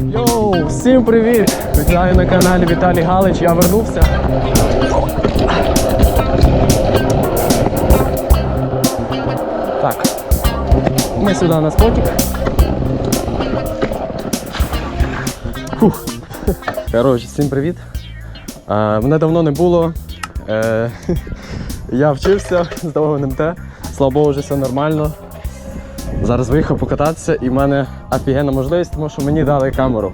Йоу, всім привіт! Вітаю на каналі Віталій Галич, я вернувся. Так, ми сюди на спотік. Фух. Коротше, всім привіт. А, мене давно не було. Е, я вчився, здавав НМТ. Слава Богу, вже все нормально. Зараз виїхав покататися і в мене офігенна можливість, тому що мені дали камеру.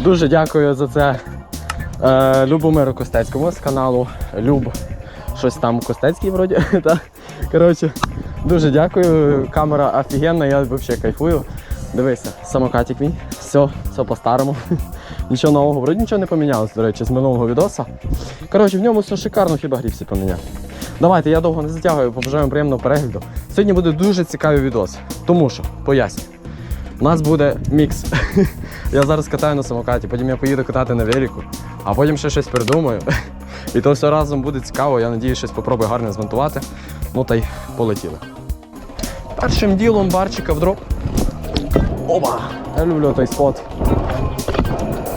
Дуже дякую за це е, Любомиру Костецькому з каналу Люб. Щось там Костецький вроді. так. Коротше, дуже дякую. Камера офігенна, я взагалі кайфую. Дивися, самокатик мій. Все, все по-старому. Нічого нового, вроді нічого не помінялось, до речі, з минулого відоса. Коротше, в ньому все шикарно, хіба грівся поміняв. Давайте, я довго не затягую, побажаю приємного перегляду. Сьогодні буде дуже цікавий відос, тому що, поясню, у нас буде мікс. я зараз катаю на самокаті, потім я поїду катати на велику, а потім ще щось придумаю. І то все разом буде цікаво, я надію, щось попробую гарно змонтувати. Ну та й полетіли. Першим ділом барчика в дроп. Оба! Я люблю той спот.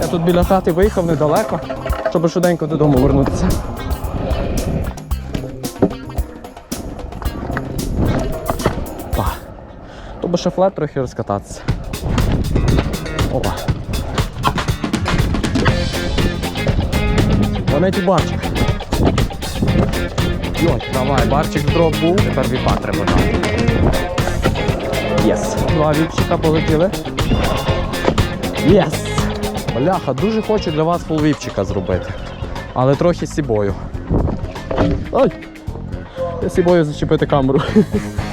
Я тут біля хати виїхав недалеко, щоб швиденько додому вернутися. Би ще трохи розкататися. Опа. Монеті барчик. Йой, давай, барчик дроп був. Тепер віпа треба дати. Єс. Два віпчика полетіли. Єс! Бляха, дуже хочу для вас фулвіпчика зробити. Але трохи сібою. Ой! Я сібою зачепити камеру.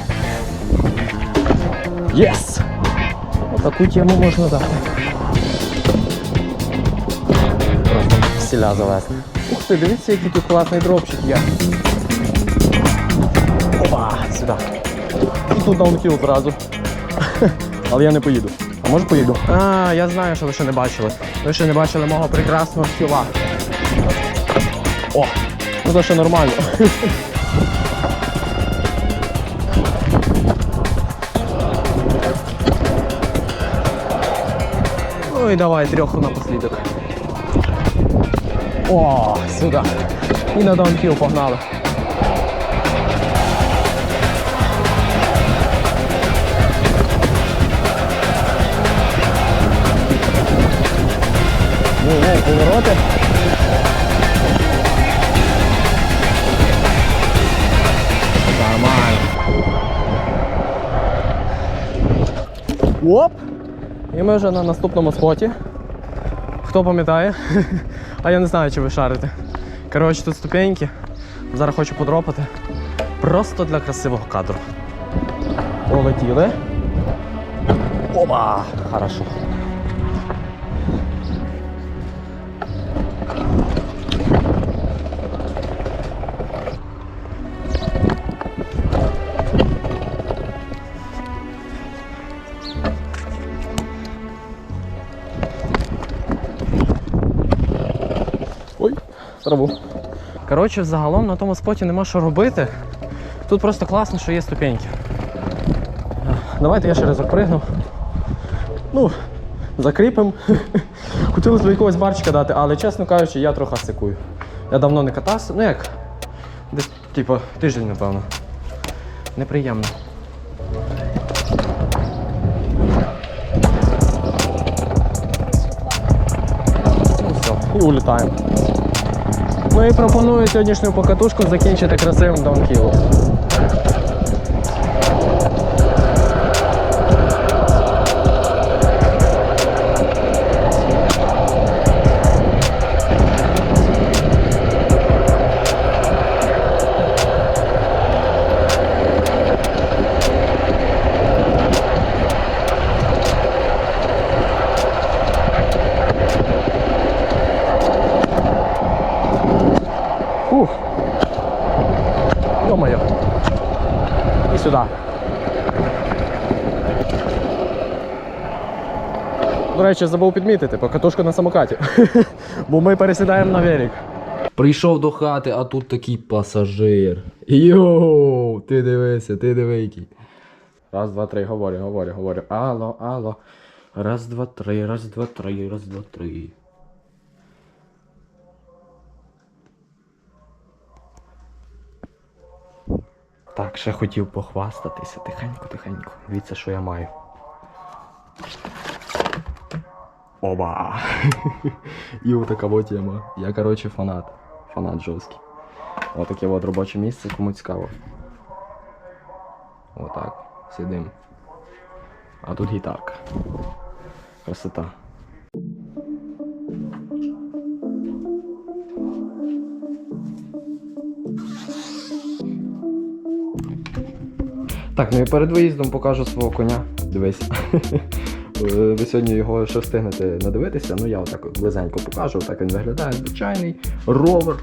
Єс! Отаку тему можна дати. Просто сіля завести. Ух ти, дивіться, який тут класний дропчик є. Опа, сюди. І тут даунхіл зразу. Але я не поїду. А може поїду? А, я знаю, що ви ще не бачили. Ви ще не бачили мого прекрасного хіла. О! Ну це ще нормально. Ну і давай трьоху напослідок. О, сюди. І на даунхіл погнали. Ну, ну, повороти. Нормально. Оп! І ми вже на наступному споті. Хто пам'ятає? А я не знаю, чи ви шарите. Коротше, тут ступеньки. Зараз хочу подропати. Просто для красивого кадру. Полетіли. Опа! Хорошо. Траву. Коротше, загалом на тому споті нема що робити. Тут просто класно, що є ступеньки. Давайте я ще разок пригну. Ну, закріпим. Хотілося б якогось барчика дати, але чесно кажучи, я трохи сикую. Я давно не катався. Ну як? Десь, типу, тиждень, напевно. Неприємно. Ну все, і улітаємо. Ну і пропоную сьогоднішню покатушку закінчити красивим даунхілом. До речі, забув підмітити, покатушка на самокаті. Бо ми пересідаємо на велик. Прийшов до хати, а тут такий пасажир. Йоу, ти дивися, ти дивийкий. Раз, два, три, говорю, говорю, говорю. Алло, алло. Раз, два, три, раз, два, три, раз, два, три. Так, ще хотів похвастатися. Тихенько, тихенько. Дивіться, що я маю. Оба! І отака от тема. Я, коротше, фанат. Фанат жорсткий. Отаке от робоче місце, кому цікаво. Отак. Сидим. А тут гітарка. Красота. Так, ну і перед виїздом покажу свого коня. Дивись. Е, Ви сьогодні його ще встигнете надивитися. Ну я отак близенько покажу, так він виглядає. Звичайний ровер.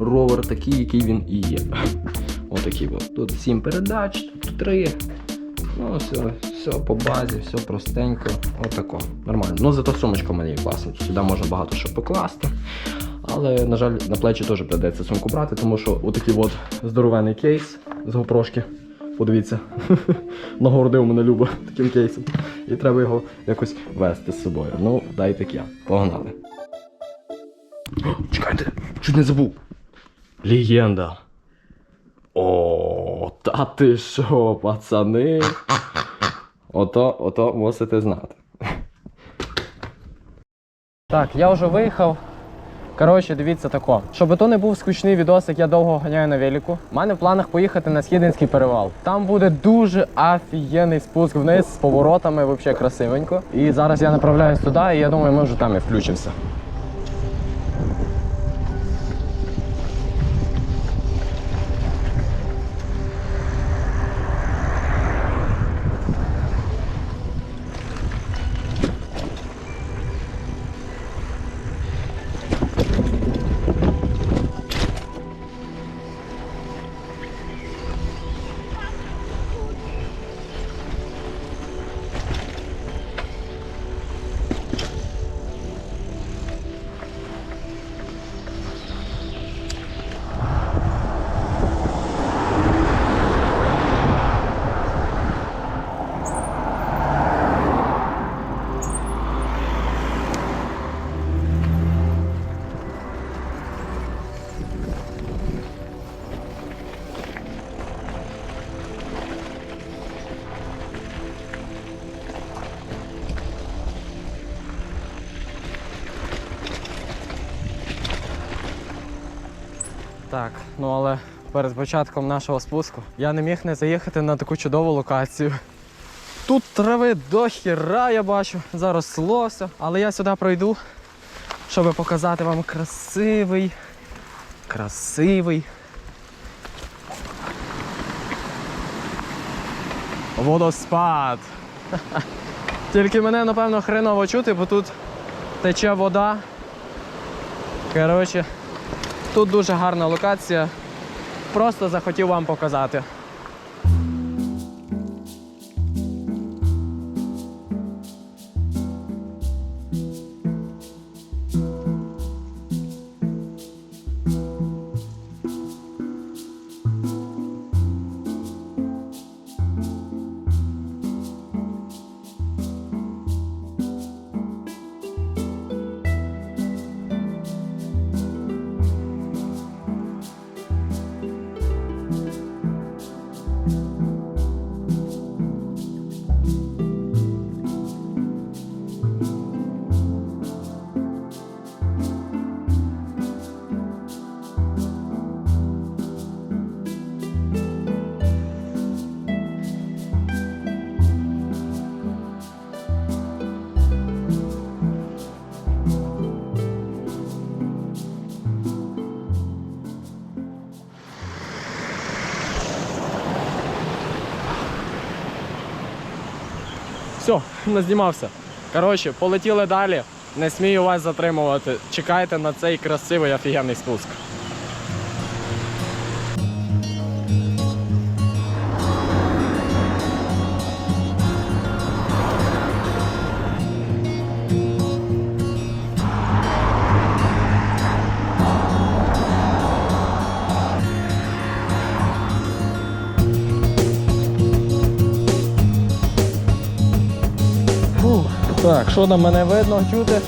Ровер такий, який він і є. Отакий от. Тут 7 передач, тут 3. Ну, все, все по базі, все простенько. Отако. Нормально. Ну зато сумочка в мене є класна. Сюди можна багато що покласти. Але, на жаль, на плечі теж придеться сумку брати, тому що отакий от здоровений кейс з гопрошки. Подивіться, нагородив мене Люба таким кейсом. І треба його якось вести з собою. Ну, дай таке. Погнали. Чекайте, чуть не забув. Легенда. О, та ти що, пацани? Ото, ото мусите знати. Так, я вже виїхав. Коротше, дивіться тако. Щоб то не був скучний відос, як я довго ганяю на велику. У мене в планах поїхати на Східинський перевал. Там буде дуже афієнний спуск вниз з поворотами, взагалі красивенько. І зараз я направляюсь туди, і я думаю, ми вже там і включимося. Так, ну але перед початком нашого спуску я не міг не заїхати на таку чудову локацію. Тут трави до хіра я бачу, заросло все, але я сюди пройду, щоб показати вам красивий, красивий. Водоспад. Тільки мене, напевно, хреново чути, бо тут тече вода. Коротше, Тут дуже гарна локація. Просто захотів вам показати. Все, назнімався. Коротше, полетіли далі. Не смію вас затримувати. Чекайте на цей красивий офігенний спуск. Що там мене видно, чути?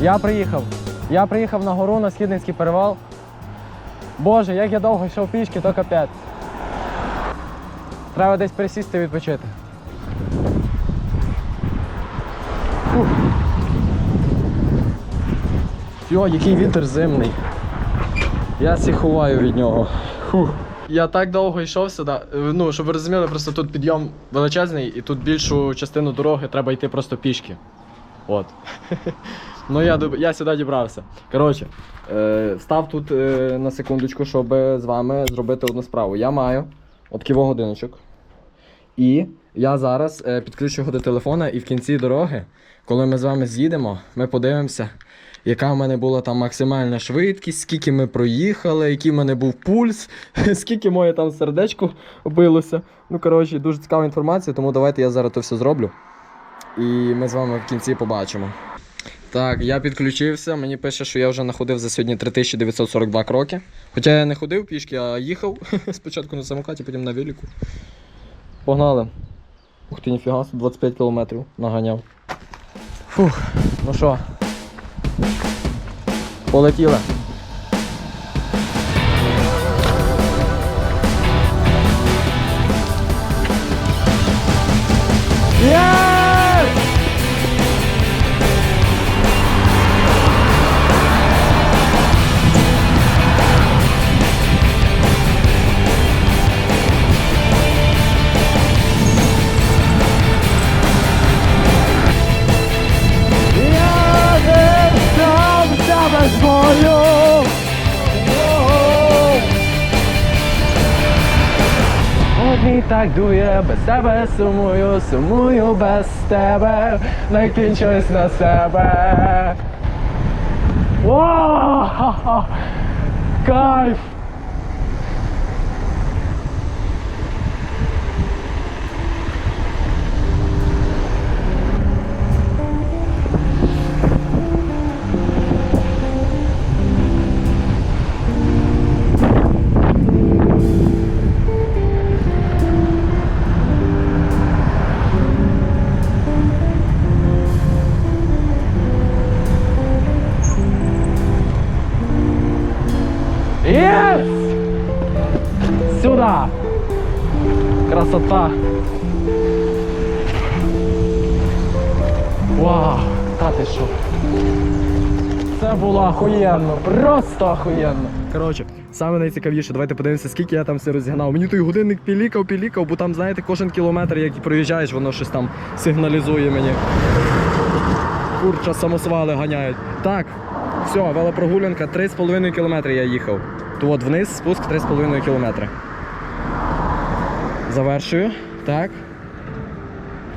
Я приїхав. Я приїхав на гору на Східницький перевал. Боже, як я довго йшов пішки, то капець. Треба десь присісти відпочити. Фух. Йо, який вітер зимний. Я ховаю від нього. Фух. Я так довго йшов сюди. Е, Ну, щоб ви розуміли, просто тут підйом величезний, і тут більшу частину дороги треба йти просто пішки. От. ну я, я сюди дібрався. Коротше, е, став тут е, на секундочку, щоб з вами зробити одну справу. Я маю от ківо годиночок. І я зараз е, підключу його до телефона, і в кінці дороги, коли ми з вами з'їдемо, ми подивимося, яка в мене була там максимальна швидкість, скільки ми проїхали, який в мене був пульс, скільки моє там сердечко билося. Ну, коротше, дуже цікава інформація, тому давайте я зараз то все зроблю. І ми з вами в кінці побачимо. Так, я підключився. Мені пише, що я вже находив за сьогодні 3942 кроки. Хоча я не ходив пішки, а їхав спочатку на самокаті, потім на велику. Погнали. Ух ти, ніфіга, 25 кілометрів наганяв. Фух, ну що, полетіли. Yes! reaguje bez tebe Sumuju, sumuju bez tebe Najpięciąc na sebe Wow! Kajf! Просто охуєнно. Коротше, саме найцікавіше, давайте подивимося, скільки я там все розігнав. Мені той годинник пілікав, пілікав, бо там, знаєте, кожен кілометр, як проїжджаєш, воно щось там сигналізує мені. Курча самосвали ганяють. Так, все, велопрогулянка 3,5 км я їхав. То от вниз спуск 3,5 км. Завершую. Так.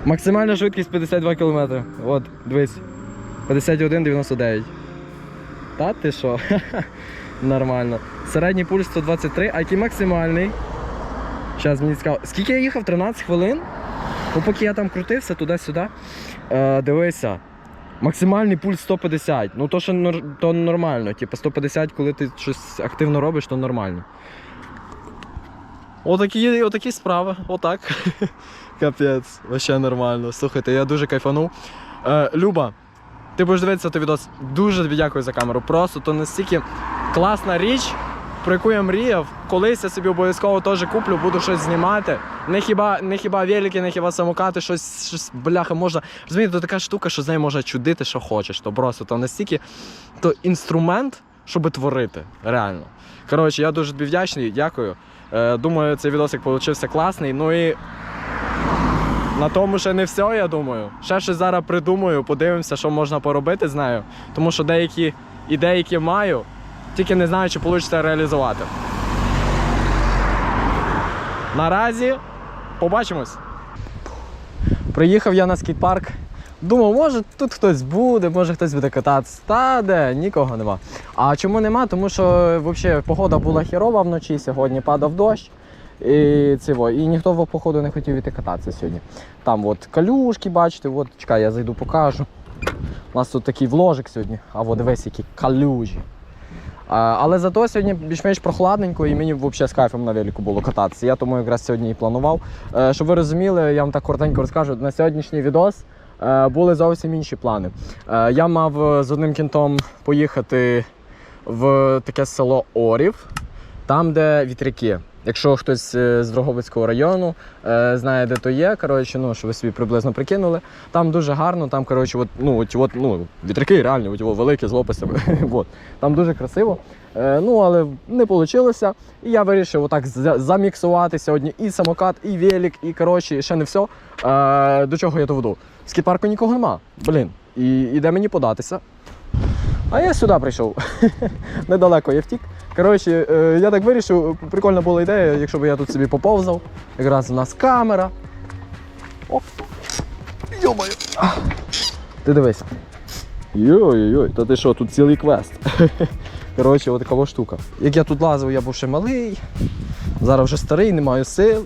Максимальна швидкість 52 км. От, дивись. 51,99. Та ти що? Нормально. Середній пульс 123, а який максимальний? Зараз мені цікаво. Скільки я їхав? 13 хвилин? Ну, поки я там крутився туди-сюди. Е, дивися. Максимальний пульс 150. Ну то, що то нормально. Типу 150, коли ти щось активно робиш, то нормально. Отакі, отакі справи. Отак. Капець, вообще нормально. Слухайте, я дуже кайфанув. Е, Люба, ти будеш дивитися той відос. Дуже тобі дякую за камеру. Просто то настільки класна річ, про яку я мріяв. Колись я собі обов'язково теж куплю, буду щось знімати. Не хіба, не хіба велики, не хіба самокати, щось, щось бляха можна. Розумієте, то така штука, що з нею можна чудити, що хочеш. То просто то настільки то інструмент, щоб творити. Реально. Коротше, я дуже тобі вдячний, дякую. Е, думаю, цей відосик вийшов класний. Ну і на тому ще не все, я думаю. Ще щось зараз придумаю, подивимося, що можна поробити з нею. Тому що деякі ідеї, які маю, тільки не знаю, чи вийде реалізувати. Наразі побачимось. Приїхав я на скейт-парк. Думав, може тут хтось буде, може хтось буде кататися. Та де, нікого нема. А чому нема? Тому що взагалі погода була хірова вночі, сьогодні падав дощ. І, цього, і ніхто походу не хотів іти кататися сьогодні. Там от калюшки, бачите, от, чекай, я зайду покажу. У нас тут такий вложик сьогодні, а от дивись, які калюжі. А, але зато сьогодні більш-менш прохладненько і мені взагалі з кайфом на велику було кататися. Я тому якраз сьогодні і планував. Е, щоб ви розуміли, я вам так коротенько розкажу, на сьогоднішній відос е, були зовсім інші плани. Е, я мав е, з одним кінтом поїхати в таке село Орів, там, де вітряки. Якщо хтось е, з Дрогобицького району е, знає, де то є, коротше, ну, що ви собі приблизно прикинули, там дуже гарно, там, коротше, от, ну, от, от, ну, вітряки реально, от, великі з лопастями. от. Там дуже красиво. Е, ну, але не вийшло. І я вирішив отак заміксувати сьогодні і самокат, і велик, і коротше, ще не все. Е, до чого я доведу? В скіт-парку нікого нема. Блін. І, і де мені податися? А я сюди прийшов. Недалеко я втік. Коротше, е, я так вирішив, прикольна була ідея, якщо б я тут собі поповзав. Якраз у нас камера. Оп. Йомаю. Ти дивись. Йой-йой, та ти що, тут цілий квест. Коротше, отакова штука. Як я тут лазив, я був ще малий. Зараз вже старий, не маю сил.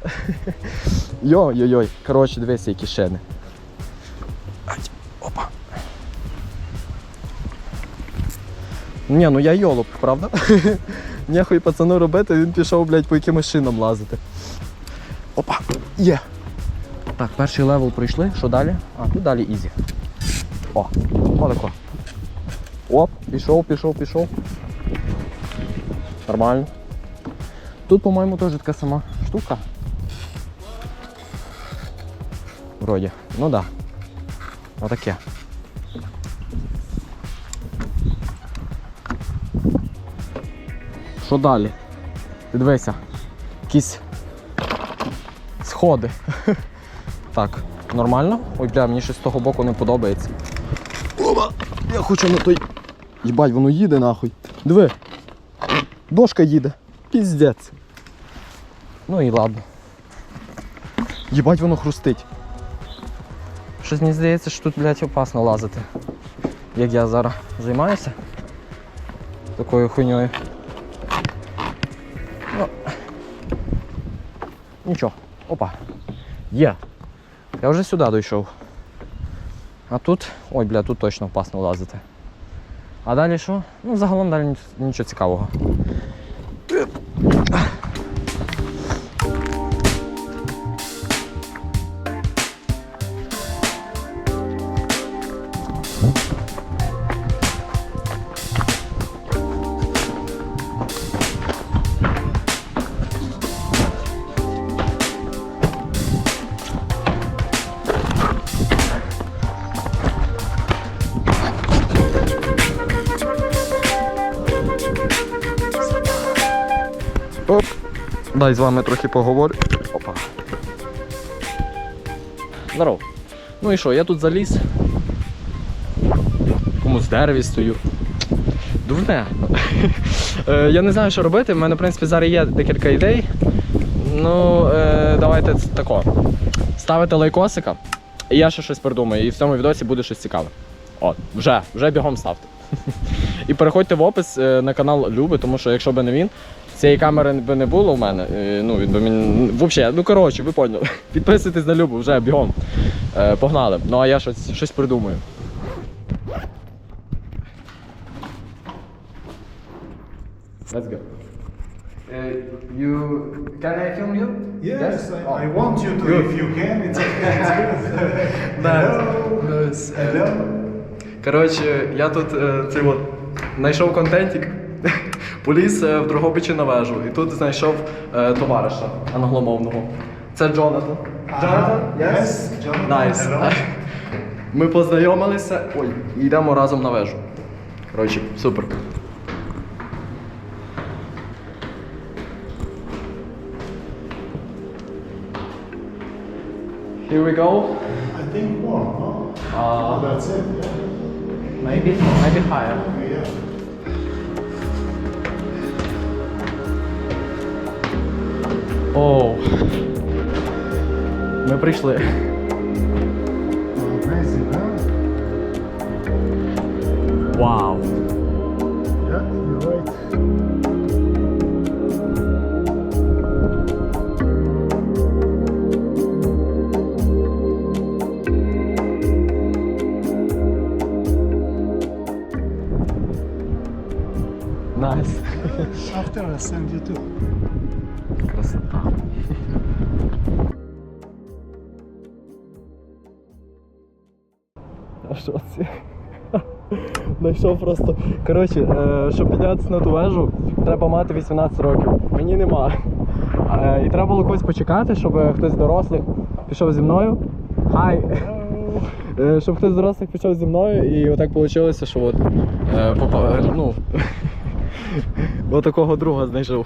Йой-йой-йой. Коротше, дивися, які шини. Ні, ну я йолоп, правда? Нехуй пацану робити, він пішов, блядь, по якимось шинам лазити. Опа, є. Так, перший левел пройшли. Що далі? А, тут далі ізі. О, отако. Оп, пішов, пішов, пішов. Нормально. Тут, по-моєму, теж така сама штука. Вроді. Ну так. да. Отаке. Що далі? Ти дивися. Якісь сходи. Так, нормально? Ой, бля, мені щось з того боку не подобається. Оба! Я хочу на той. Їбать, воно їде нахуй. Диви. Дошка їде. Піздець. Ну і ладно. Їбать, воно хрустить. Щось мені здається, що тут, блядь, опасно лазити. Як я зараз займаюся такою хуйньою. Нічого. Опа. Є. Я вже сюди дійшов. А тут. Ой, бля, тут точно опасно лазити. А далі що? Ну, загалом далі нічого цікавого. Дай з вами трохи поговорю. Опа. Здоров. Ну і що, я тут заліз. Комусь дереві стою. Дурне. Е, Я не знаю, що робити. У мене, в принципі, зараз є декілька ідей. Ну, е, давайте тако. Ставити лайкосика, і я ще щось придумаю, і в цьому відосі буде щось цікаве. От, вже, вже бігом ставте. І переходьте в опис е, на канал Люби, тому що якщо б не він, цієї камери би не було у мене. е, Ну, він би мені. Взагалі, ну коротше, ви поняли. Підписуйтесь на Любу, вже бігом. Е, Погнали. Ну а я щось, щось придумаю. Let's go. you can I film you? Yes, I, Oh. I want you to Good. if you can. It's okay. Nice. Hello. Коротше, я тут е, цей от знайшов контентик, поліз е, в Дрогобичі на вежу і тут знайшов е, товариша англомовного. Це Джонатан. Джонатан? Yes, Найс. Ми познайомилися. Ой, і йдемо разом на вежу. Коротше, супер. Here we go. I think one. No? Uh, oh, that's it. Yeah. maybe, maybe higher. Yeah. Оу. Ми прийшли. Oh, amazing, huh? Вау. Yeah, you're right. Найс. After I send you to. Знайшов просто. Коротше, е, щоб піднятися на ту вежу, треба мати 18 років. Мені нема. Е, і треба було когось почекати, щоб хтось з дорослих пішов зі мною. Хай! Е, щоб хтось з дорослих пішов зі мною, і отак вийшло, що от, ну, от такого друга знайшов.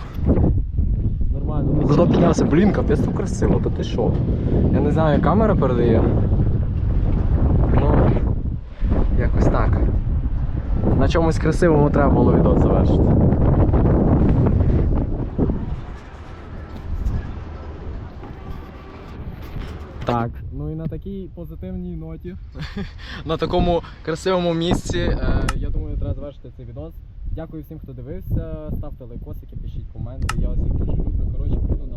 Нормально. Зато піднявся, блін, капець тут красиво, то ти що? Я не знаю, як камера передає. Ну, якось так. На чомусь красивому треба було відео завершити. Так, ну і на такій позитивній ноті, на такому красивому місці, е, я думаю, треба завершити цей відос. Дякую всім, хто дивився. Ставте лайкосики, пишіть коменти. Я вас всіх дуже люблю. Коротше, напевно, маленьку